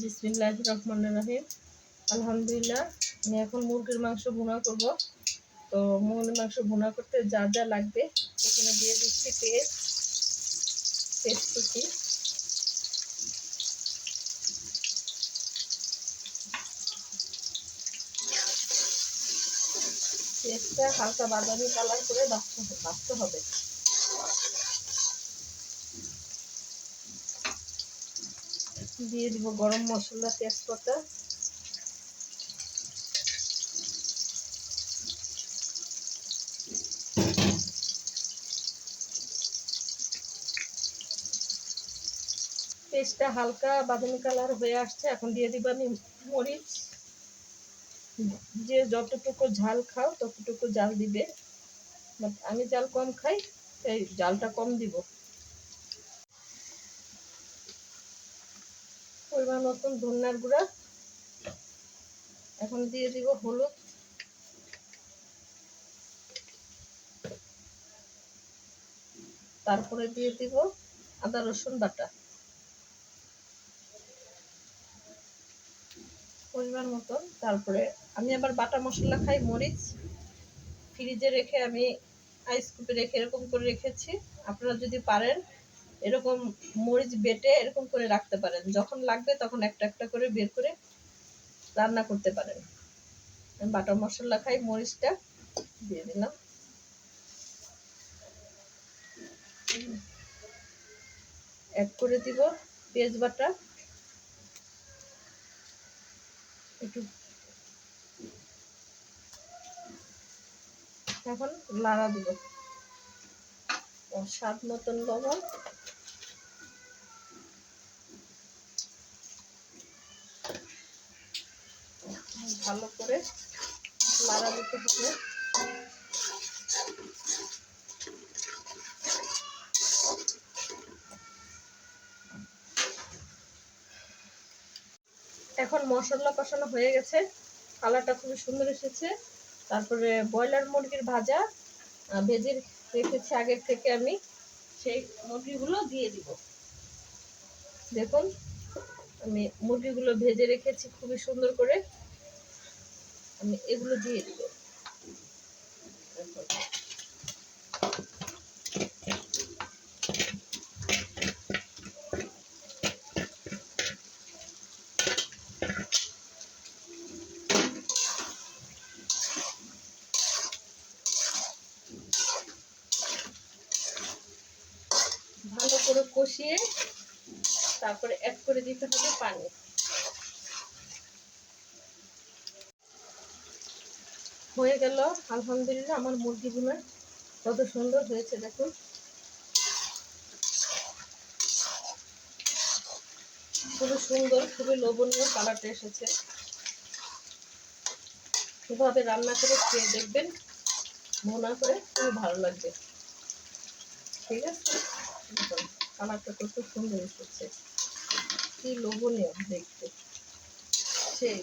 বিসমিল্লাহ রহমান রাহিম। আলহামদুলিল্লাহ, আমি এখন মুরগির মাংস ভুনা করব। তো মুরগির মাংস ভুনা করতে যা যা লাগবে এখানে দিয়ে দিচ্ছি পেস্ট কুচি পেস্টটা হালকা বাদামি কালার করে বাছতে বাছতে হবে। দিয়ে দিব গরম মশলা তেজপাতা। পেস্টটা হালকা বাদামি কালার হয়ে আসছে, এখন দিয়ে দিব আমি মরিচ। যে যতটুকু ঝাল খাও, ততটুকু জাল দিবে। আমি জাল কম খাই তাই জালটা কম দিব। পরিমাণ মতন ধন্যার গুঁড়া। এখন দিয়ে দিব হলুদ। তারপরে দিয়ে দিব আদা, রসুন বাটা। পরিমাণ মতন। তারপরে আমি আবার বাটা মশলা খাই, মরিচ। ফ্রিজে রেখে আমি আইস কুপে রেখে, এরকম করে রেখেছি। আপনারা যদি পারেন এরকম মরিচ বেটে এরকম করে রাখতে পারেন। যখন লাগবে তখন একটা একটা করে বের করে রান্না করতে পারেন। বাটা মশলা খাই, মরিচটা দিয়ে দিলাম। অ্যাড করে দিব পেঁয়াজ বাটা। একটু এখন লাড়া দিব। স্বাদ মতন লবণ। ভালো করে লাড়া দিতে হবে। এখন মশলা কষানো হয়ে গেছে। কালারটা খুবই সুন্দর এসেছে। তারপরে ব্রয়লার মুরগির ভাজা ভেজে রেখেছি আগের থেকে আমি। সেই মুরগিগুলো দিয়ে দিব। দেখুন, আমি মুরগিগুলো ভেজে রেখেছি খুবই সুন্দর করে। আমি এগুলো দিয়ে দিব। ভালো করে কষিয়ে তারপরে অ্যাড করে দিতে হবে পানি। হয়ে গেল। আলহামদুলিল্লাহ, আমার মুরগিগুলো কত সুন্দর হয়েছে, দেখুন। খুবই সুন্দর, খুবই লোভনীয় কালারটা এসেছে। এভাবে রান্না করে খেয়ে দেখবেন, মনে করে খুবই ভালো লাগবে। ঠিক আছে? কালারটা কত সুন্দর এসেছে। কি লোভনীয় দেখতে। সেই।